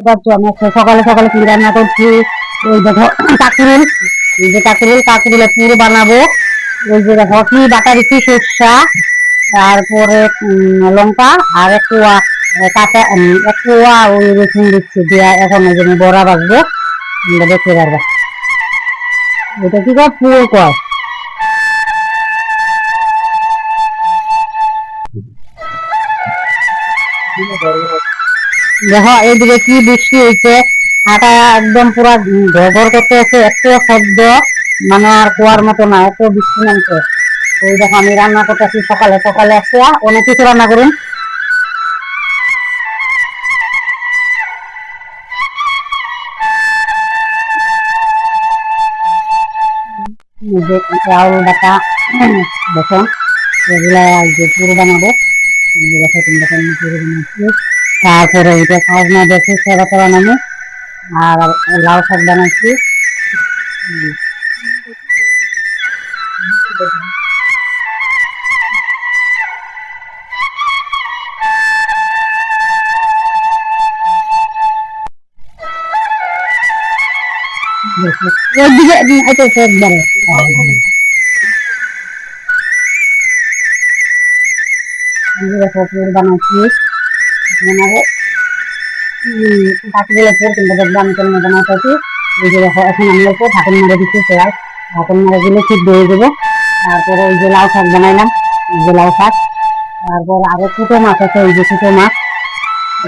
এবার সকালে সকালে কি রান্না করছি? ওই দেখো কাকুরুল। এই যে কাকুরুল কাকুরুলের পুরো বানাবো। ওই যে দেখো কি বাটা দিচ্ছি সর্ষা তারপরে লঙ্কা আর এক আহ, কাঁচা উম, এক কুয়া ওই রসুন দিচ্ছি দিয়া এখন ওই জন্য বড়া বাজবো দেখতে পারবে। এটা কি কয়? পুরো কয়। দেখো এইদিকে কি বৃষ্টি হয়েছে আটা একদম পুরা ঘর করতে আছে এত শব্দ মানে আর কুয়ার মতো না এত বৃষ্টি নামছে। ওই দেখো, আমি রান্না করতেছি, সকালে সকালে আসিয়া অনেক কিছু রান্না করুন। এই চাউল, ডাটা দেখুন এগুলা যে পুরো বানাবো, এই দেখো তোমরা কেমন পুরো বানাচ্ছি। তারপরে ওইটা খাজনা দেখে সেবা বানানো আর লাউ শাক বানাচ্ছি। এটা একবারে। এই বানাচ্ছি বানাবো কাকুগুলো পুরো কিন্তু দেখব, আমি কেমন বানাচ্ছি এই যে দেখো, এখন আমি একটু ঢাকন মেরে দিচ্ছি প্রায় ঢাকন মেরে দিলে ঠিক দিয়ে দেবো তারপরে এই যে লাউ শাক বানাইলাম, এই যে লাউ শাক। তারপর আরও ছোটো মাছ আছে, এই যে ছোটো মাছ।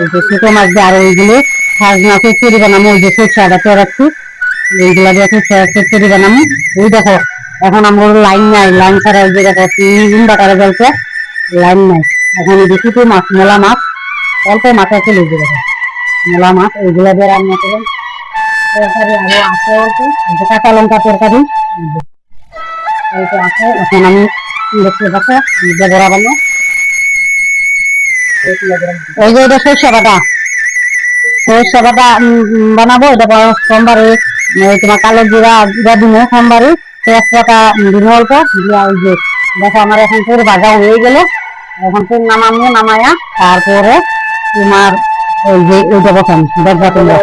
এই যে ছোটো মাছ দিয়ে আরও এইগুলো খাজনা খিচুড়ি বানাবো ওই যে সরষে পেরাচ্ছি এইগুলা দিয়ে খিচুড়ি বানাবো। ওই দেখো, এখন আমার লাইন নাই, লাইন ছাড়া ওই যে দেখো তিন বাটারে জ্বলছে। লাইন নাই। এখন এই যে ছোটো মাছ, মেলা মাছ। অল্প আছে এই যে দেখো মেলা মাছ এইগুলা দিয়ে রান্না করুন তরকারি আরও আছে অল্প কাঁচা লঙ্কা তরকারি। আছে, এখন আমি দেখতে পাচ্ছি, নিজে বড়া বানো ওই যে এটা সরষে বাটা। সরষে বাটা বানাবো, এটা সোমবারে তোমার কালো জিরা জিরা দিনে সোমবারে। তেজপাতা দিনে অল্প, দিয়া ওই যে, দেখো আমার এখন পুরো ভাজা হয়ে গেল। এখন পুরো নামাবো, নামায়া, তারপরে তোমার ওই যে ওইটা বসান দেখবা তোমরা।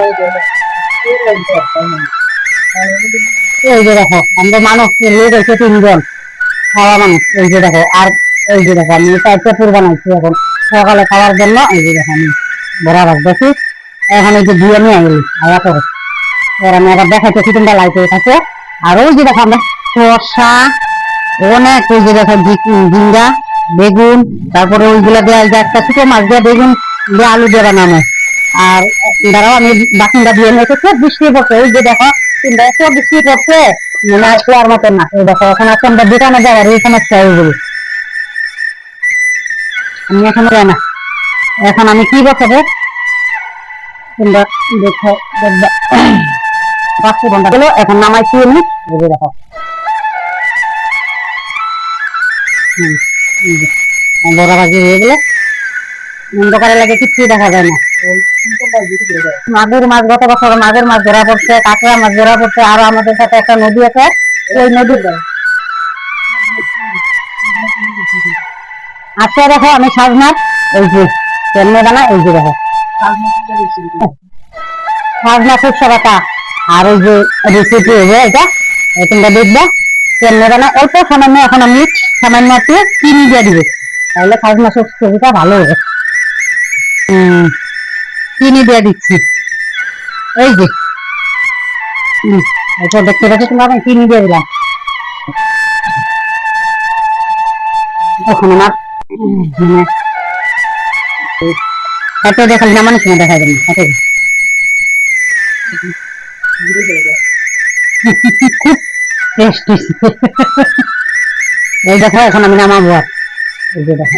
এই যে দেখো, আমরা মানুষ লোক হয়েছে তিনজন, খাওয়া মানুষ, এই যে দেখো, আর এই যে দেখো, আমি চারটে পুর বানাইছি এখন। সকালে খাওয়ার জন্য, এই যে দেখো আমি বড়া রাখতেছি এখন এই যে দিয়ে আয়া এবার আমি আবার দেখাইতেছি তোমরা লাইটে থাকে আর ওই যে দেখো আমরা শসা অনেক ওই যে দেখো বেগুন, তারপরে ওইগুলা দেওয়া একটা ছোট মাছ দিয়ে বেগুন আলু দিয়ে বানানো। আর দাঁড়াও, আমি বাকিটা দিয়ে নিয়ে খুব বৃষ্টি পড়ছে। ওই যে দেখো এত বৃষ্টি পড়ছে মানে আর কুয়ার মতন না। এই দেখো, এখন আছে আমরা দোকানে যাওয়ার। এই সমস্যা হয়ে গেল আমি এখন যাই না। এখন আমি কি বসাবো? তোমরা দেখো পাঁচ ঘণ্টা গেল, এখন নামাইছি আমি। এই যে দেখো। এই বড়া ভাজি হয়ে গেলে। অন্ধকারে লাগে কিচ্ছু দেখা যায় না। মাগুর মাছ গত বছর মাগুর মাছ ধরা পড়ছে, কাঁকড়া মাছ ধরা পড়ছে, আরও আমাদের সাথে একটা নদী আছে, ওই নদী আচ্ছা দেখো, আমি সাজনার এই যে কেমনে বানা এই যে দেখো। সাজনা বাটা আর ওই যে রেসিপি হবে এটা তোমরা দেখবা কেমনে বানা অল্প সামান্য, এখন আমি সামান্য একটু চিনি দিয়ে দিবে। তাহলে সাজনা সরষেটা ভালো হবে। চিনি দিয়ে দিচ্ছি। এই যে। এটা দেখতে পাচ্ছি তোমরা আমি চিনি দিয়ে দিলাম। এখন আমার মানে হাতে দেখালি না মানুষ দেখা যাবে হাতে টেস্টি। এই দেখো, এখন আমি নামাবো এই যে দেখো।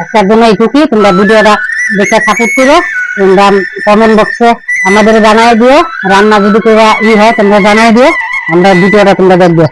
আজকের জন্য এইটুকুই। তোমরা ভিডিওটা দেখে সাপোর্ট করো। তোমরা কমেন্ট বক্সে আমাদের জানাই দিও। রান্না যদি কেউ ই হয়, তোমরা জানাই দিও। আমরা ভিডিওটা তোমরা দেখবে।